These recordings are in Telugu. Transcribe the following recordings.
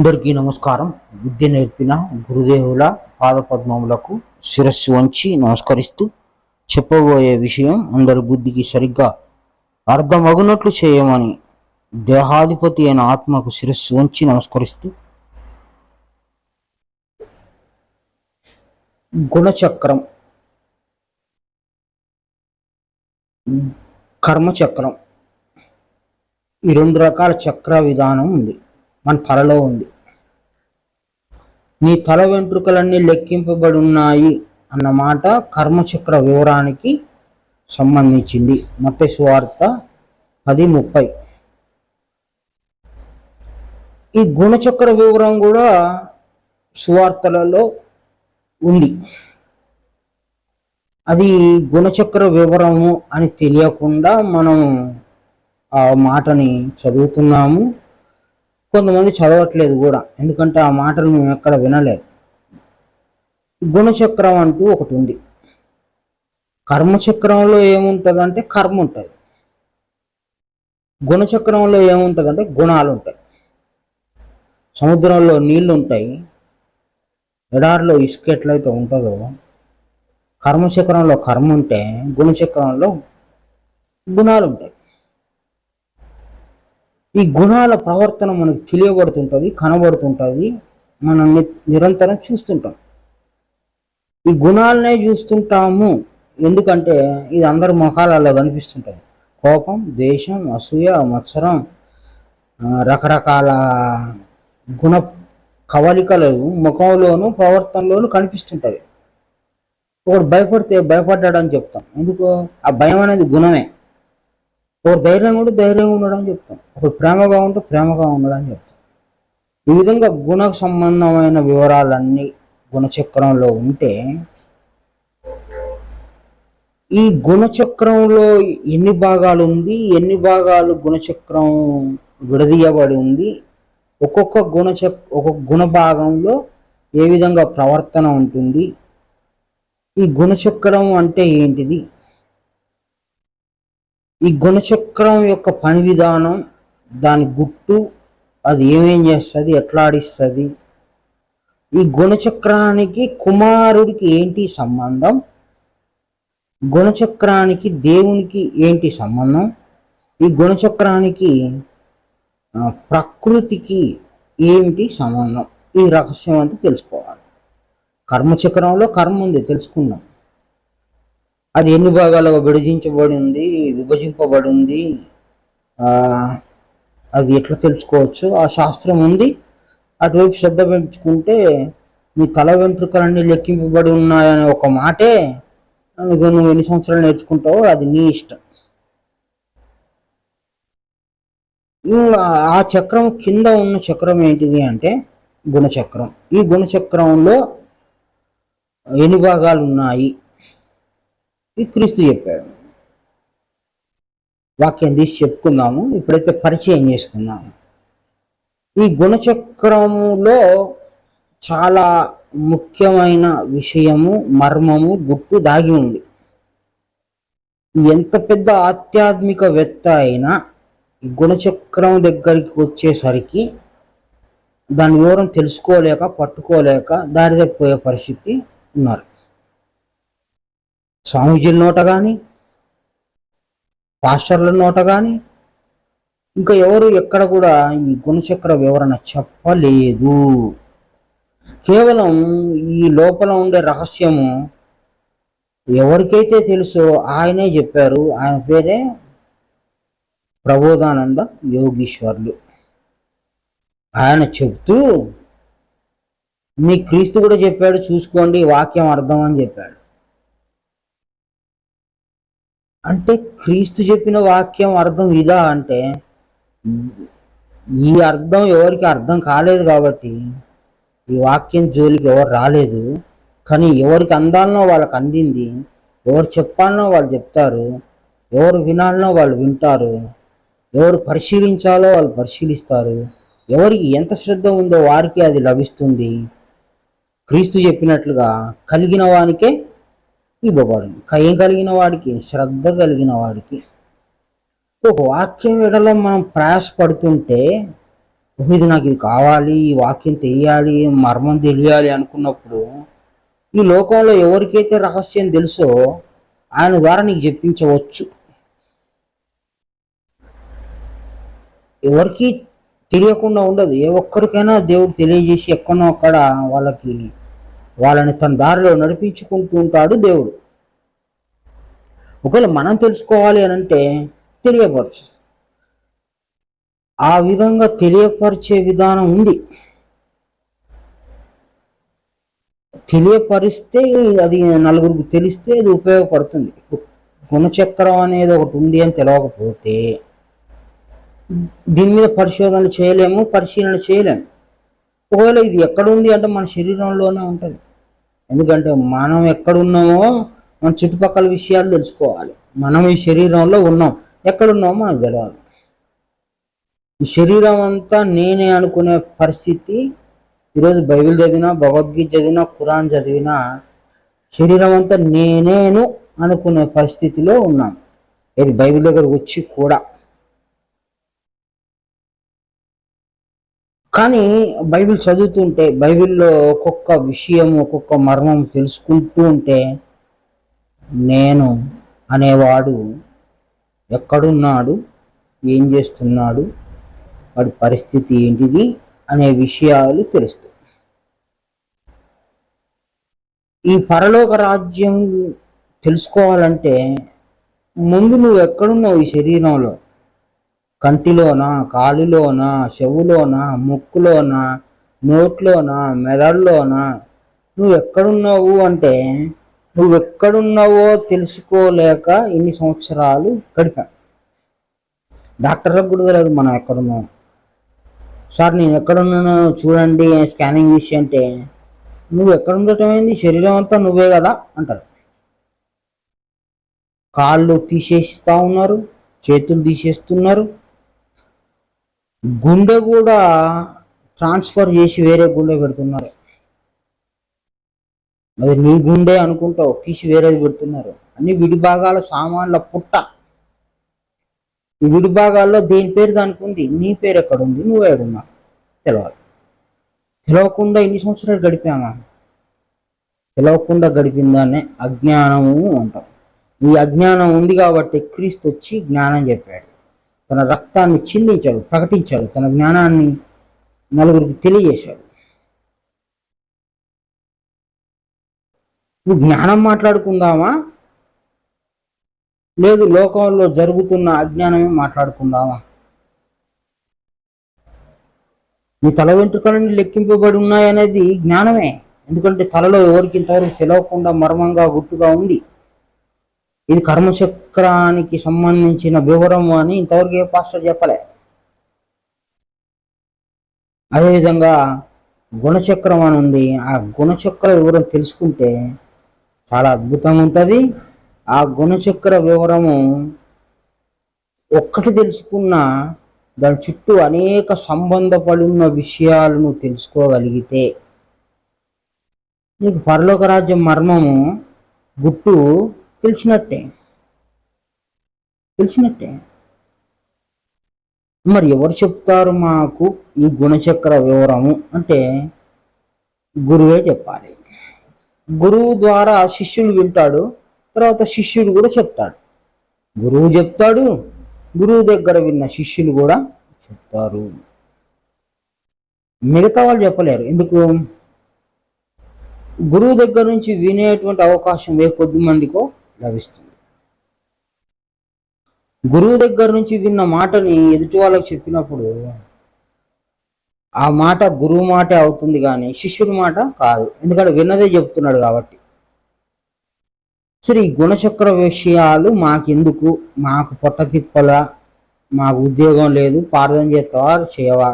అందరికీ నమస్కారం. విద్య నేర్పిన గురుదేవుల పాదపద్మములకు శిరస్సు వంచి నమస్కరిస్తూ చెప్పబోయే విషయం అందరి బుద్ధికి సరిగ్గా అర్థమగునట్లు చేయమని దేహాధిపతి అయిన ఆత్మకు శిరస్సు వంచి నమస్కరిస్తూ గుణచక్రం కర్మచక్రం ఈ రెండు రకాల చక్ర విధానం ఉంది. మన తలలో ఉంది. నీ తల వెంట్రుకలన్నీ లెక్కింపబడి ఉన్నాయి అన్నమాట కర్మచక్ర వివరానికి సంబంధించింది. మత సువార్త పది ముప్పై. ఈ గుణచక్ర వివరం కూడా సువార్తలలో ఉంది. అది గుణచక్ర వివరము అని తెలియకుండా మనం ఆ మాటని చదువుతున్నాము. కొంతమంది చదవట్లేదు కూడా. ఎందుకంటే ఆ మాటలు మేము ఎక్కడ వినలేదు. గుణచక్రం అంటూ ఒకటి ఉంది. కర్మచక్రంలో ఏముంటుందంటే కర్మ ఉంటుంది గుణచక్రంలో ఏముంటుందంటే గుణాలు ఉంటాయి సముద్రంలో నీళ్ళు ఉంటాయి ఎడారిలో ఇసుక ఎట్లయితే ఉంటుందో కర్మచక్రంలో కర్మ ఉంటే గుణచక్రంలో గుణాలు ఉంటాయి ఈ గుణాల ప్రవర్తన మనకు తెలియబడుతుంటుంది కనబడుతుంటుంది మనం ని- నిరంతరం చూస్తుంటాం. ఈ గుణాలనే చూస్తుంటాము. ఎందుకంటే ఇది అందరి ముఖాలలో కనిపిస్తుంటుంది. కోపం ద్వేషం అసూయ మత్సరం రకరకాల గుణ కవలికలు ముఖంలోను ప్రవర్తనలోను కనిపిస్తుంటుంది. ఒకడు భయపడితే భయపడ్డాడని చెప్తాం. ఎందుకు? ఆ భయం అనేది గుణమే. ఒకరు ధైర్యంగా ఉంటే ధైర్యంగా ఉండడం చెప్తాం. ఒకరు ప్రేమగా ఉంటే ప్రేమగా ఉండడం చెప్తాం. ఈ విధంగా గుణ సంబంధమైన వివరాలన్నీ గుణచక్రంలో ఉంటే ఈ గుణచక్రంలో ఎన్ని భాగాలు ఉంది ఎన్ని భాగాలు గుణచక్రం విడదీయబడి ఉంది ఒక్కొక్క గుణచక్ ఒక్కొక్క గుణ భాగంలో ఏ విధంగా ప్రవర్తన ఉంటుంది ఈ గుణచక్రం అంటే ఏంటిది ఈ గుణచక్రం యొక్క పని విధానం దాని గుట్టు అది ఏమేం చేస్తుంది ఎట్లా ఆడిస్తుంది? ఈ గుణచక్రానికి కుమారుడికి ఏంటి సంబంధం? గుణచక్రానికి దేవునికి ఏంటి సంబంధం? ఈ గుణచక్రానికి ప్రకృతికి ఏమిటి సంబంధం? ఈ రహస్యం అంతా తెలుసుకోవాలి. కర్మచక్రంలో కర్మ ఉంది తెలుసుకుందాం. అది ఎన్ని భాగాలుగా విభజించబడింది విభజింపబడింది? విభజింపబడి ఉంది అది ఎట్లా తెలుసుకోవచ్చు? ఆ శాస్త్రం ఉంది. అటువైపు శ్రద్ధ పెంచుకుంటే మీ తల వెంట్రుకలన్నీ లెక్కింపబడి ఉన్నాయనే ఒక మాటే. నువ్వు ఎన్ని సంవత్సరాలు నేర్చుకుంటావో అది నీ ఇష్టం. ఆ చక్రం కింద ఉన్న చక్రం ఏంటిది అంటే గుణచక్రం. ఈ గుణచక్రంలో ఎన్ని భాగాలు ఉన్నాయి? ఇది క్రీస్తు చెప్పాడు. వాక్యం తీసి చెప్పుకుందాము. ఇప్పుడైతే పరిచయం చేసుకుందాము ఈ గుణచక్రములో చాలా ముఖ్యమైన విషయము మర్మము గుట్టు దాగి ఉంది. ఎంత పెద్ద ఆధ్యాత్మికవేత్త అయినా ఈ గుణచక్రం దగ్గరికి వచ్చేసరికి దాని వివరం తెలుసుకోలేక పట్టుకోలేక దారి తప్పిపోయే పరిస్థితి ఉన్నారు. స్వామీజీల నోట కానీ పాస్టర్ల నోట కానీ ఇంకా ఎవరు ఎక్కడ కూడా ఈ గుణచక్ర వివరణ చెప్పలేదు. కేవలం ఈ లోపల ఉండే రహస్యము ఎవరికైతే తెలుసో ఆయనే చెప్పారు. ఆయన పేరే ప్రబోధానంద యోగీశ్వర్లు. ఆయన చెప్తూ మీ క్రీస్తు కూడా చెప్పాడు చూసుకోండి వాక్యం అర్థం అని చెప్పాడు అంటే క్రీస్తు చెప్పిన వాక్యం అర్థం ఇదా అంటే ఈ- అర్థం ఎవరికి అర్థం కాలేదు కాబట్టి ఈ వాక్యం జోలికి ఎవరు రాలేదు. కానీ ఎవరికి అందాలనో వాళ్ళకి అందింది. ఎవరు చెప్పాలనో వాళ్ళు చెప్తారు. ఎవరు వినాలనో వాళ్ళు వింటారు. ఎవరు పరిశీలించాలో వాళ్ళు పరిశీలిస్తారు. ఎవరికి ఎంత శ్రద్ధ ఉందో వారికి అది లభిస్తుంది. క్రీస్తు చెప్పినట్లుగా కలిగిన వానికే ఇవ్వబడును. కయం కలిగిన వాడికి శ్రద్ధ కలిగిన వాడికి. ఒక వాక్యం ఎడలో మనం ప్రయాసపడుతుంటే "ఓహో, ఇది నాకు ఇది కావాలి ఈ వాక్యం తెలియాలి మర్మం తెలియాలి అనుకున్నప్పుడు ఈ లోకంలో ఎవరికైతే రహస్యం తెలుసో ఆయన ద్వారా నీకు చెప్పించవచ్చు. ఎవరికి తెలియకుండా ఉండదు. ఏ ఒక్కరికైనా దేవుడు తెలియజేసి ఎక్కడో అక్కడ వాళ్ళకి వాళ్ళని తన దారిలో నడిపించుకుంటూ ఉంటాడు దేవుడు. ఒకవేళ మనం తెలుసుకోవాలి అని అంటే తెలియపరచు. ఆ విధంగా తెలియపరిచే విధానం ఉంది. తెలియపరిస్తే అది నలుగురికి తెలిస్తే అది ఉపయోగపడుతుంది. గుణచక్రం అనేది ఒకటి ఉంది అని తెలియకపోతే దీని మీద పరిశోధనలు చేయలేము పరిశీలన చేయలేము. ఒకవేళ ఇది ఎక్కడ ఉంది అంటే మన శరీరంలోనే ఉంటుంది. ఎందుకంటే మనం ఎక్కడున్నామో మన చుట్టుపక్కల విషయాలు తెలుసుకోవాలి. మనం ఈ శరీరంలో ఉన్నాం. ఎక్కడున్నామో మనకు తెలియాలి ఈ శరీరం అంతా నేనే అనుకునే పరిస్థితి ఈరోజు బైబిల్ చదివినా భగవద్గీత చదివినా ఖురాన్ చదివినా శరీరం అంతా నేనేను అనుకునే పరిస్థితిలో ఉన్నాం. ఇది బైబిల్ దగ్గరకు వచ్చి కూడా కానీ బైబిల్ చదువుతుంటే బైబిల్లో ఒక్కొక్క విషయం ఒక్కొక్క మర్మం తెలుసుకుంటూ ఉంటే నేను అనేవాడు ఎక్కడున్నాడు ఏం చేస్తున్నాడు వాడి పరిస్థితి ఏంటిది అనే విషయాలు తెలుస్తాయి. ఈ పరలోక రాజ్యం తెలుసుకోవాలంటే ముందు నువ్వు ఎక్కడున్నావు ఈ శరీరంలో? కంటిలోనా కాలులోనా చెవులోనా ముక్కులోనా నోట్లోనా మెదడులోనా? నువ్వు ఎక్కడున్నావు అంటే నువ్వు ఎక్కడున్నావో తెలుసుకోలేక ఇన్ని సంవత్సరాలు గడిపా. డాక్టర్లకు కూడా తెలియదు మనం ఎక్కడున్నాం. సార్ నేను ఎక్కడున్నానో చూడండి స్కానింగ్ తీసి అంటే నువ్వు ఎక్కడ ఉండటం ఏంది శరీరం అంతా నువ్వే కదా అంటారు. కాళ్ళు తీసేస్తా ఉన్నారు చేతులు తీసేస్తున్నారు గుండె కూడా ట్రాన్స్ఫర్ చేసి వేరే గుండె పెడుతున్నారు. అది నీ గుండె అనుకుంటావు తీసి వేరేది పెడుతున్నారు. అన్ని విడి భాగాల సామాన్ల పుట్ట. ఈ విడి భాగాల్లో దేని పేరు దానికి ఉంది నీ పేరు ఎక్కడ ఉంది నువ్వు ఏడున్నా తెలియదు తెలవకుండా ఎన్ని సంవత్సరాలు గడిపామా? తెలవకుండా గడిపిన దాన్నే అజ్ఞానము అంటాం. ఈ అజ్ఞానం ఉంది కాబట్టి క్రీస్తు వచ్చి జ్ఞానం చెప్పాడు. తన రక్తాన్ని చిందించాడు ప్రకటించాడు తన జ్ఞానాన్ని నలుగురికి తెలియజేశాడు. నువ్వు జ్ఞానం మాట్లాడుకుందామా? లేదు లోకంలో జరుగుతున్న అజ్ఞానమే మాట్లాడుకుందామా? నీ తల వెంట్రుకలన్నీ లెక్కింపబడి ఉన్నాయనేది జ్ఞానమే. ఎందుకంటే తలలో ఎవరికి ఇంతవరకు తెలియకుండా మర్మంగా గుట్టుగా ఉంది. ఇది కర్మచక్రానికి సంబంధించిన వివరం అని ఇంతవరకు ఏ పాస్టర్ చెప్పలే. అదేవిధంగా గుణచక్రం అని ఉంది. ఆ గుణచక్ర వివరం తెలుసుకుంటే చాలా అద్భుతంగా ఉంటుంది. ఆ గుణచక్ర వివరము ఒక్కటి తెలుసుకున్న దాని చుట్టూ అనేక సంబంధపడి ఉన్న విషయాలను తెలుసుకోగలిగితే. నీకు పరలోక రాజ్యం మర్మము గుట్టు తెలిసినట్టే తెలిసినట్టే మరి ఎవరు చెప్తారు మాకు ఈ గుణచక్ర వివరము? అంటే గురువే చెప్పాలి. గురువు ద్వారా శిష్యులు వింటాడు తర్వాత శిష్యుడు కూడా చెప్తాడు. గురువు చెప్తాడు గురువు దగ్గర విన్న శిష్యులు కూడా చెప్తారు. మిగతా వాళ్ళు చెప్పలేరు. ఎందుకు? గురువు దగ్గర నుంచి వినేటువంటి అవకాశం ఏ కొద్ది మందికో లభిస్తుంది. గురువు దగ్గర నుంచి విన్న మాటని ఎదుటి వాళ్ళకి చెప్పినప్పుడు ఆ మాట గురువు మాటే అవుతుంది కానీ శిష్యుడి మాట కాదు. ఎందుకంటే విన్నదే చెప్తున్నాడు కాబట్టి. సరే ఈ గుణచక్ర విషయాలు మాకెందుకు? మాకు పొట్ట తిప్పల మాకు ఉద్యోగం లేదు ప్రార్థన చేస్తావా చేయవా?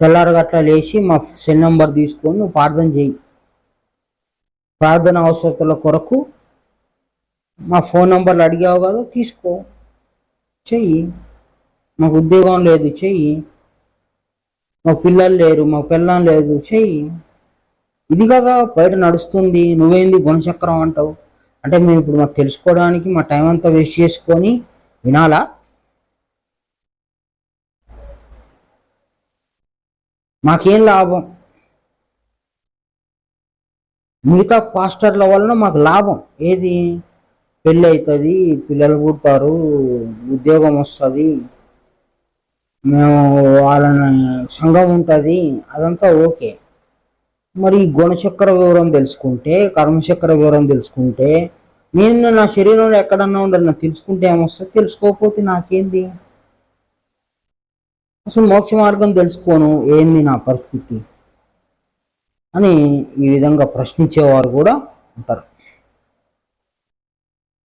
తెల్లారగట్ల లేచి మా సెల్ నెంబర్ తీసుకొని నువ్వు ప్రార్థన చేయి. ప్రార్థన అవసరతల కొరకు మా ఫోన్ నెంబర్లు అడిగావు కదా తీసుకో. చెయ్యి. మాకు ఉద్యోగం లేదు చెయ్యి. మాకు పిల్లలు లేరు మాకు పిల్లం లేదు చెయ్యి. ఇది కదా బయట నడుస్తుంది నువ్వేంది గుణచక్రం అంటావు? అంటే మేము ఇప్పుడు మాకు తెలుసుకోవడానికి మా టైం అంతా వేస్ట్ చేసుకొని వినాలా? మాకేం లాభం? మిగతా పాస్టర్ల వలన మాకు లాభం. ఏది? పెళ్ళి అవుతుంది పిల్లలు పుడతారు ఉద్యోగం వస్తుంది. మేము వాళ్ళని సంఘం ఉంటుంది అదంతా ఓకే. మరి గుణచక్ర వివరం తెలుసుకుంటే కర్మచక్ర వివరం తెలుసుకుంటే నేను నా శరీరంలో ఎక్కడన్నా ఉండాలి నాకు తెలుసుకుంటే ఏమొస్తుంది? తెలుసుకోకపోతే నాకేంది? అసలు మోక్ష మార్గం తెలుసుకోను ఏంది నా పరిస్థితి? అని ఈ విధంగా ప్రశ్నించేవారు కూడా ఉంటారు.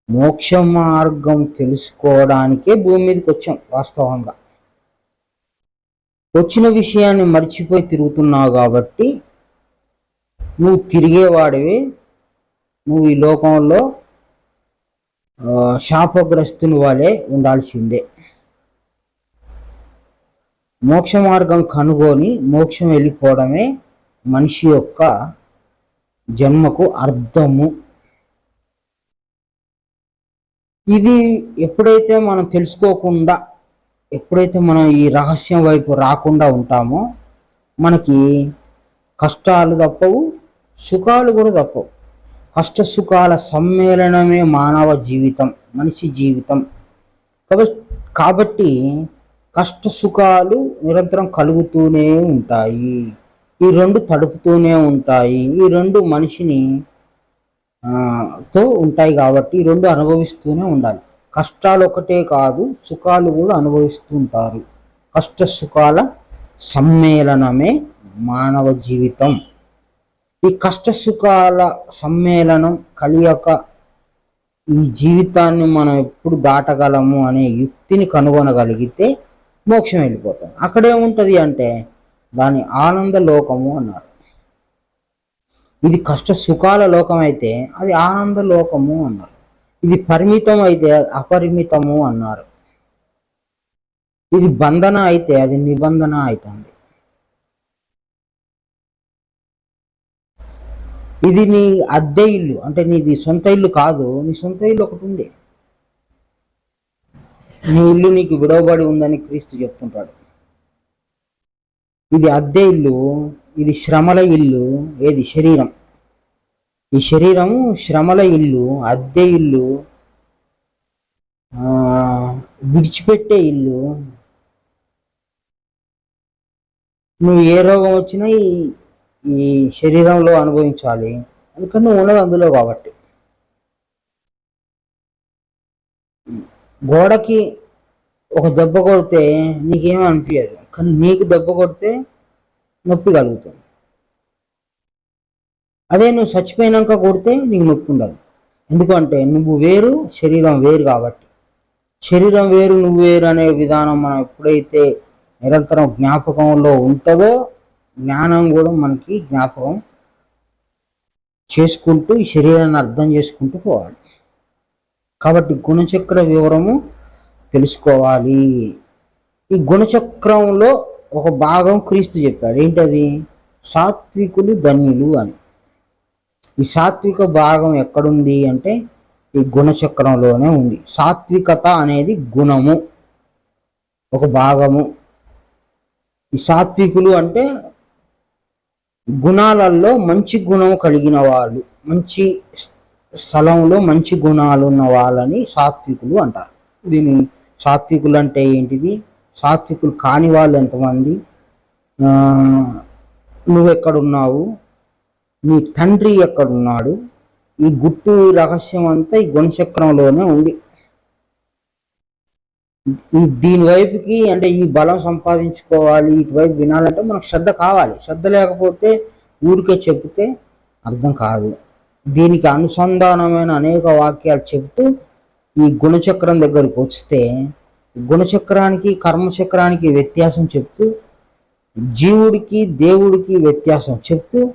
మోక్ష మార్గం తెలుసుకోవడానికే భూమి మీదకి వచ్చాం వాస్తవంగా. వచ్చిన విషయాన్ని మర్చిపోయి తిరుగుతున్నావు కాబట్టి నువ్వు తిరిగేవాడివి. నువ్వు ఈ లోకంలో శాపగ్రస్తుని వలె ఉండాల్సిందే. మోక్ష మార్గం కనుగొని మోక్షం వెళ్ళిపోవడమే మనిషి యొక్క జన్మకు అర్థము. ఇది ఎప్పుడైతే మనం తెలుసుకోకుండా ఎప్పుడైతే మనం ఈ రహస్యం వైపు రాకుండా ఉంటామో మనకి కష్టాలు తప్పవు సుఖాలు కూడా తప్పవు. కష్ట సుఖాల సమ్మేళనమే మానవ జీవితం మనిషి జీవితం. కాబట్టి కష్ట సుఖాలు నిరంతరం కలుగుతూనే ఉంటాయి. ఈ రెండు తడుపుతూనే ఉంటాయి. ఈ రెండు మనిషిని తో ఉంటాయి కాబట్టి రెండు అనుభవిస్తూనే ఉండాలి. కష్టాలు ఒకటే కాదు సుఖాలు కూడా అనుభవిస్తూ ఉంటారు. కష్ట సుఖాల సమ్మేళనమే మానవ జీవితం. ఈ కష్ట సుఖాల సమ్మేళనం కలియక ఈ జీవితాన్ని మనం ఎప్పుడు దాటగలము అనే యుక్తిని కనుగొనగలిగితే మోక్షం వెళ్ళిపోతాం. అక్కడేముంటుంది అంటే దాని ఆనంద లోకము అన్నారు. ఇది కష్ట సుఖాల లోకం అయితే అది ఆనంద లోకము అన్నారు. ఇది పరిమితం అయితే అపరిమితము అన్నారు. ఇది బంధన అయితే అది నిబంధన అవుతుంది ఇది నీ అద్దె ఇల్లు అంటే నీది సొంత ఇల్లు కాదు నీ సొంత ఇల్లు ఒకటి ఉంది. నీ ఇల్లు నీకు విడవబడి ఉందని క్రీస్తు చెప్తుంటాడు. ఇది అద్దె ఇల్లు ఇది శ్రమల ఇల్లు ఏది శరీరం? ఈ శరీరము శ్రమల ఇల్లు అద్దె ఇల్లు విడిచిపెట్టే ఇల్లు. నువ్వు ఏ రోగం వచ్చినా ఈ ఈ శరీరంలో అనుభవించాలి. అందుకని నువ్వు ఉన్నది అందులో కాబట్టి. గోడకి ఒక దెబ్బ కొడితే నీకేం అనిపించదు కానీ నీకు దెబ్బ కొడితే నొప్పి కలుగుతుంది. అదే నువ్వు చచ్చిపోయినాక కొడితే నీకు నొప్పి ఉండదు. ఎందుకంటే నువ్వు వేరు శరీరం వేరు కాబట్టి. శరీరం వేరు నువ్వు వేరు అనే విధానం మనం ఎప్పుడైతే నిరంతరం జ్ఞాపకంలో ఉంటుందో జ్ఞానం కూడా మనకి జ్ఞాపకం చేసుకుంటూ ఈ శరీరాన్ని అర్థం చేసుకుంటూ పోవాలి. కాబట్టి గుణచక్ర వివరము తెలుసుకోవాలి. ఈ గుణచక్రంలో ఒక భాగం క్రీస్తు చెప్పాడు. ఏంటది? సాత్వికులు ధన్యులు అని. ఈ సాత్విక భాగం ఎక్కడుంది అంటే ఈ గుణచక్రంలోనే ఉంది. సాత్వికత అనేది గుణము. ఒక భాగము. ఈ సాత్వికులు అంటే గుణాలలో మంచి గుణం కలిగిన వాళ్ళు. మంచి స్థలంలో మంచి గుణాలు ఉన్న వాళ్ళని సాత్వికులు అంటారు. దీని సాత్వికులు అంటే ఏంటిది? సాత్వికులు కాని వాళ్ళు ఎంతమంది? నువ్వెక్కడున్నావు? నీ తండ్రి ఎక్కడున్నాడు? ఈ గుట్టు రహస్యం అంతా ఈ గుణచక్రంలోనే ఉంది. ఈ దీని వైపుకి అంటే ఈ బలం సంపాదించుకోవాలి ఇటువైపు వినాలంటే మనకు శ్రద్ధ కావాలి. శ్రద్ధ లేకపోతే ఊరికే చెప్తే అర్థం కాదు. దీనికి అనుసంధానమైన అనేక వాక్యాలు చెబుతూ ఈ గుణచక్రం దగ్గరికి వస్తే గుణచక్రానికి కర్మచక్రానికి వ్యత్యాసం చెప్తూ జీవుడికి దేవుడికి వ్యత్యాసం చెప్తూ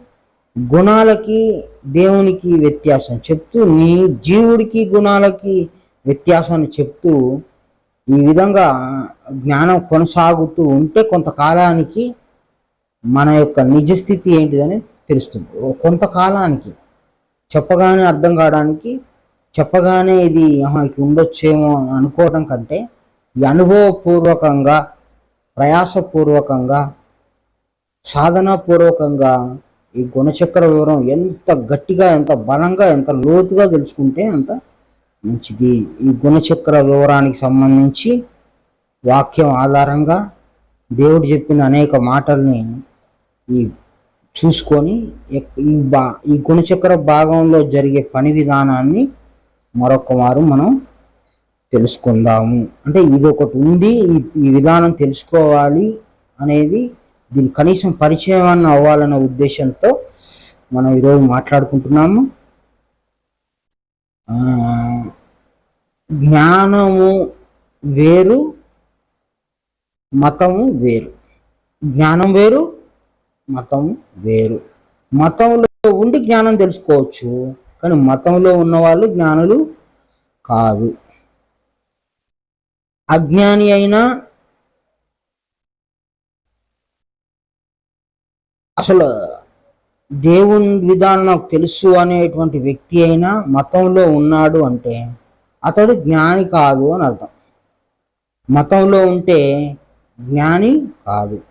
గుణాలకి దేవునికి వ్యత్యాసం చెప్తూ నీ జీవుడికి గుణాలకి వ్యత్యాసాన్ని చెప్తూ ఈ విధంగా జ్ఞానం కొనసాగుతూ ఉంటే కొంతకాలానికి మన యొక్క నిజస్థితి ఏంటిదని తెలుస్తుంది. కొంతకాలానికి చెప్పగానే అర్థం కావడానికి చెప్పగానే ఇది ఇట్లా ఉండొచ్చేమో అని అనుకోవడం కంటే అనుభవపూర్వకంగా ప్రయాసపూర్వకంగా సాధనాపూర్వకంగా ఈ గుణచక్ర వివరం ఎంత గట్టిగా ఎంత బలంగా ఎంత లోతుగా తెలుసుకుంటే అంత మంచిది. ఈ గుణచక్ర వివరానికి సంబంధించి వాక్యం ఆధారంగా దేవుడు చెప్పిన అనేక మాటల్ని ఈ చూసుకొని ఈ బా ఈ గుణచక్ర భాగంలో జరిగే పని విధానాన్ని మరొక మనం తెలుసుకుందాము. అంటే ఇది ఒకటి ఉంది ఈ- విధానం తెలుసుకోవాలి అనేది దీని కనీసం పరిచయం అన్న అవ్వాలన్న ఉద్దేశంతో మనం ఈరోజు మాట్లాడుకుంటున్నాము. జ్ఞానము వేరు మతము వేరు. జ్ఞానం వేరు మతం వేరు. మతంలో ఉండి జ్ఞానం తెలుసుకోవచ్చు. కానీ మతంలో ఉన్న వాళ్ళు జ్ఞానులు కాదు. అజ్ఞాని అయినా అసలు దేవుని విధానం నాకు తెలుసు అనేటువంటి వ్యక్తి అయినా మతంలో ఉన్నాడు అంటే అతడు జ్ఞాని కాదు అని అర్థం. మతంలో ఉంటే జ్ఞాని కాదు.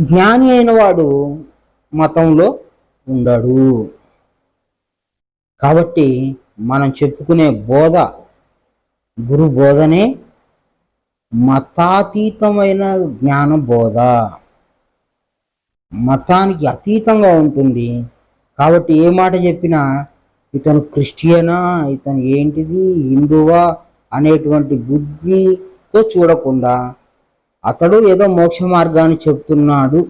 జ్ఞాని అయిన వాడు మతంలో ఉండడు. కాబట్టి మనం చెప్పుకునే బోధ గురు బోధనే మతాతీతమైన జ్ఞాన బోధ. మతానికి అతీతంగా ఉంటుంది. కాబట్టి ఏ మాట చెప్పినా ఇతను క్రిస్టియనా ఇతను ఏంటిది హిందువా అనేటువంటి బుద్ధితో చూడకుండా అతడు ఏదో మోక్ష మార్గాన్ని చెప్తున్నాడు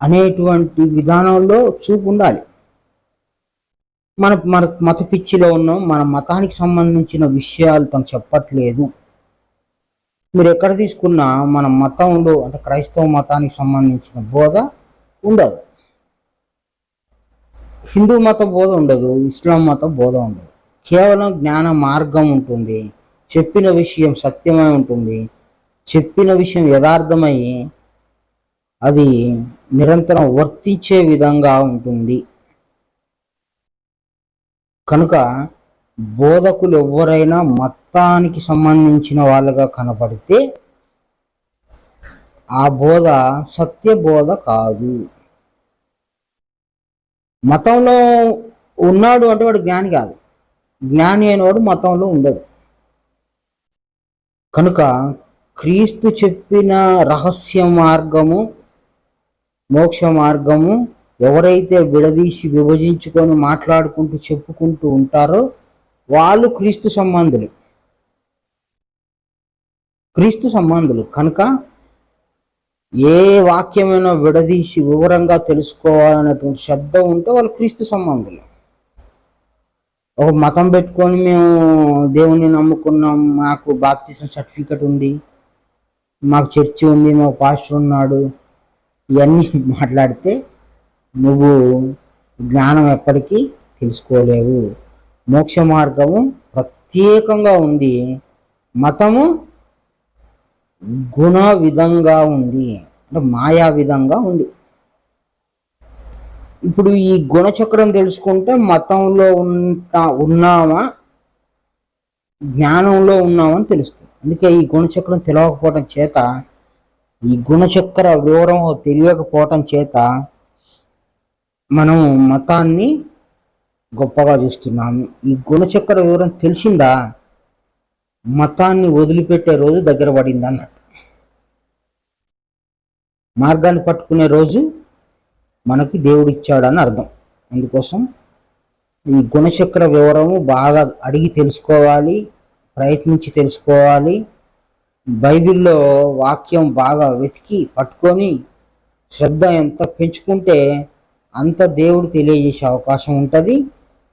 అనేటువంటి విధానంలో చూపు ఉండాలి మన మన మత పిచ్చిలో ఉన్నాం మన మతానికి సంబంధించిన విషయాలు తను చెప్పట్లేదు. మీరు ఎక్కడ తీసుకున్నా మన మతంలో అంటే క్రైస్తవ మతానికి సంబంధించిన బోధ ఉండదు. హిందూ మత బోధ ఉండదు ఇస్లాం మత బోధ ఉండదు. కేవలం జ్ఞాన మార్గం ఉంటుంది చెప్పిన విషయం సత్యమై ఉంటుంది చెప్పిన విషయం యథార్థమై అది నిరంతరం వర్తించే విధంగా ఉంటుంది. కనుక బోధకులు ఎవరైనా మతానికి సంబంధించిన వాళ్ళుగా కనపడితే ఆ బోధ సత్య బోధ కాదు. మతంలో ఉన్నాడు అంటే వాడు జ్ఞాని కాదు. జ్ఞాని అయినవాడు మతంలో ఉండడు. కనుక క్రీస్తు చెప్పిన రహస్య మార్గము మోక్ష మార్గము ఎవరైతే విడదీసి విభజించుకొని మాట్లాడుకుంటూ చెప్పుకుంటూ ఉంటారో వాళ్ళు క్రీస్తు సంబంధులు. క్రీస్తు సంబంధులు. కనుక ఏ వాక్యమైనా విడదీసి వివరంగా తెలుసుకోవాలనేటువంటి శ్రద్ధ ఉంటే వాళ్ళు క్రీస్తు సంబంధులు. ఒక మతం పెట్టుకొని మేము దేవుణ్ణి నమ్ముకున్నాం మాకు బాప్తిజం సర్టిఫికెట్ ఉంది మాకు చర్చి ఉంది మాకు పాస్టర్ ఉన్నాడు ఇవన్నీ మాట్లాడితే నువ్వు జ్ఞానం ఎప్పటికీ తెలుసుకోలేవు. మోక్ష మార్గము ప్రత్యేకంగా ఉంది. మతము గుణ విధంగా ఉంది. అంటే మాయా విధంగా ఉంది. ఇప్పుడు ఈ గుణచక్రం తెలుసుకుంటే మతంలో ఉంటా ఉన్నామా? జ్ఞానంలో ఉన్నామని తెలుస్తుంది. అందుకే ఈ గుణచక్రం తెలియకపోవటం చేత ఈ గుణచక్ర వివరం తెలియకపోవటం చేత మనం మతాన్ని గొప్పగా చూస్తున్నాము. ఈ గుణచక్ర వివరం తెలిసిందా? మతాన్ని వదిలిపెట్టే రోజు దగ్గర పడింది అన్నట్టు. మార్గాన్ని పట్టుకునే రోజు మనకి దేవుడు ఇచ్చాడని అర్థం. అందుకోసం ఈ గుణచక్ర వివరము బాగా అడిగి తెలుసుకోవాలి ప్రయత్నించి తెలుసుకోవాలి. బైబిల్లో వాక్యం బాగా వెతికి పట్టుకొని శ్రద్ధ ఎంత పెంచుకుంటే అంత దేవుడు తెలియజేసే అవకాశం ఉంటుంది.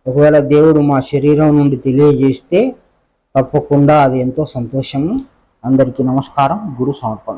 ఒకవేళ దేవుడు మా శరీరం నుండి తెలియజేస్తే తప్పకుండా అది ఎంతో సంతోషము. అందరికీ నమస్కారం. గురు సమర్పణ.